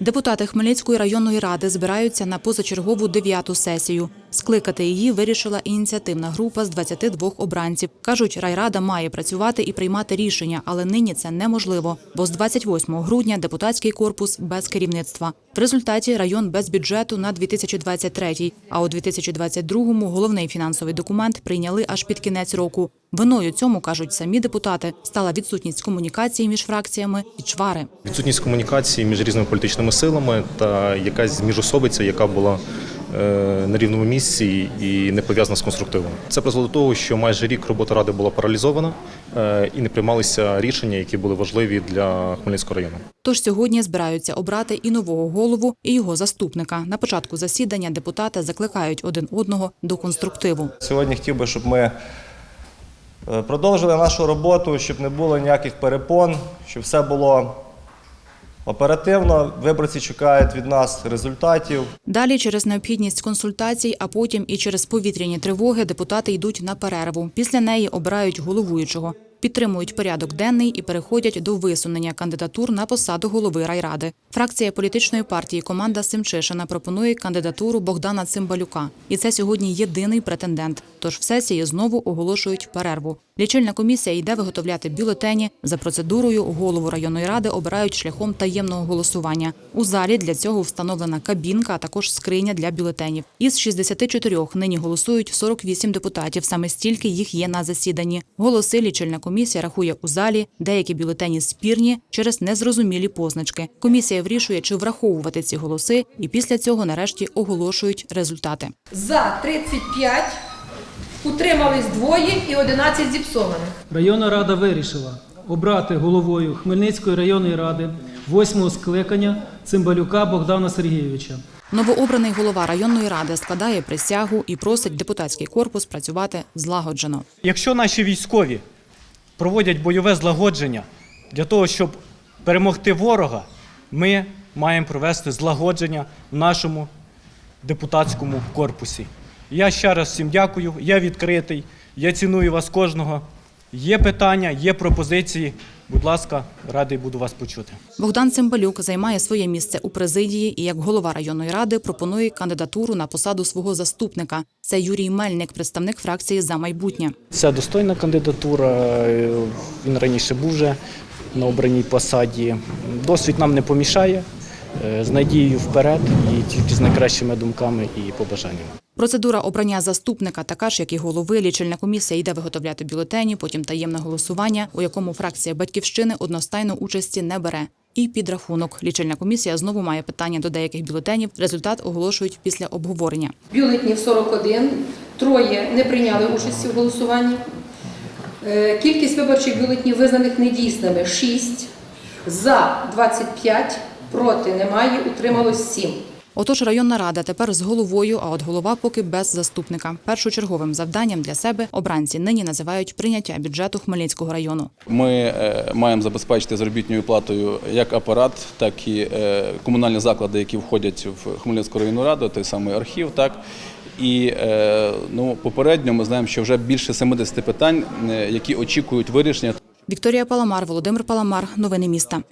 Депутати Хмельницької районної ради збираються на позачергову дев'яту сесію. Скликати її вирішила ініціативна група з 22 обранців. Кажуть, райрада має працювати і приймати рішення, але нині це неможливо, бо з 28 грудня депутатський корпус без керівництва. В результаті район без бюджету на 2023, а у 2022-му головний фінансовий документ прийняли аж під кінець року. Виною цьому кажуть самі депутати стала відсутність комунікації між фракціями і чвари. Відсутність комунікації між різними політичними силами та якась міжособиця, яка була на рівному місці і не пов'язана з конструктивом. Це призвело до того, що майже рік робота ради була паралізована е, і не приймалися рішення, які були важливі для Хмельницького району. Тож сьогодні збираються обрати і нового голову, і його заступника. На початку засідання депутати закликають один одного до конструктиву. Сьогодні хотів би, щоб ми е, продовжили нашу роботу, щоб не було ніяких перепон, щоб все було оперативно. Виборці чекають від нас результатів. Далі через необхідність консультацій, а потім і через повітряні тривоги депутати йдуть на перерву. Після неї обирають головуючого. Підтримують порядок денний і переходять до висунення кандидатур на посаду голови райради. Фракція політичної партії команда Семчишина пропонує кандидатуру Богдана Цимбалюка. І це сьогодні єдиний претендент. Тож в сесії знову оголошують перерву. Лічильна комісія йде виготовляти бюлетені. За процедурою голову районної ради обирають шляхом таємного голосування. У залі для цього встановлена кабінка, а також скриня для бюлетенів. Із 64 нині голосують 48 депутатів. Саме стільки їх є на засіданні. Голоси лічильна комісія рахує у залі. Деякі бюлетені спірні через незрозумілі позначки. Комісія вирішує, чи враховувати ці голоси, і після цього нарешті оголошують результати. За 35, утримались двоє і 11 зіпсованих. Районна рада вирішила обрати головою Хмельницької районної ради восьмого скликання Цимбалюка Богдана Сергійовича. Новообраний голова районної ради складає присягу і просить депутатський корпус працювати злагоджено. Якщо наші військові проводять бойове злагодження для того, щоб перемогти ворога, ми маємо провести злагодження в нашому депутатському корпусі. Я ще раз всім дякую, я відкритий, я ціную вас кожного. Є питання, є пропозиції. Будь ласка, радий буду вас почути. Богдан Цимбалюк займає своє місце у президії і як голова районної ради пропонує кандидатуру на посаду свого заступника. Це Юрій Мельник, представник фракції за майбутнє. Це достойна кандидатура. е, Він раніше був вже на обраній посаді. Досвід нам не помішає. Е, З надією вперед і тільки з найкращими думками і побажаннями. Процедура обрання заступника така ж, як і голови. Лічильна комісія йде виготовляти бюлетені, потім таємне голосування, у якому фракція батьківщини одностайно участі не бере. І підрахунок. Лічильна комісія знову має питання до деяких бюлетенів. Результат оголошують після обговорення. Бюлетнів 41, троє не прийняли участі в голосуванні. Е, Кількість виборчих бюлетнів визнаних недійсними 6, за 25, проти немає, утрималось 7. Отож, районна рада тепер з головою, а от голова поки без заступника. Першочерговим завданням для себе обранці нині називають прийняття бюджету Хмельницького району. Ми е, маємо забезпечити заробітною платою як апарат, так і е, комунальні заклади, які входять в Хмельницьку районну раду, той самий архів. Так і е, ну попередньо ми знаємо, що вже більше 70 питань, які очікують вирішення. Вікторія Паламар, Володимир Паламар. Новини міста.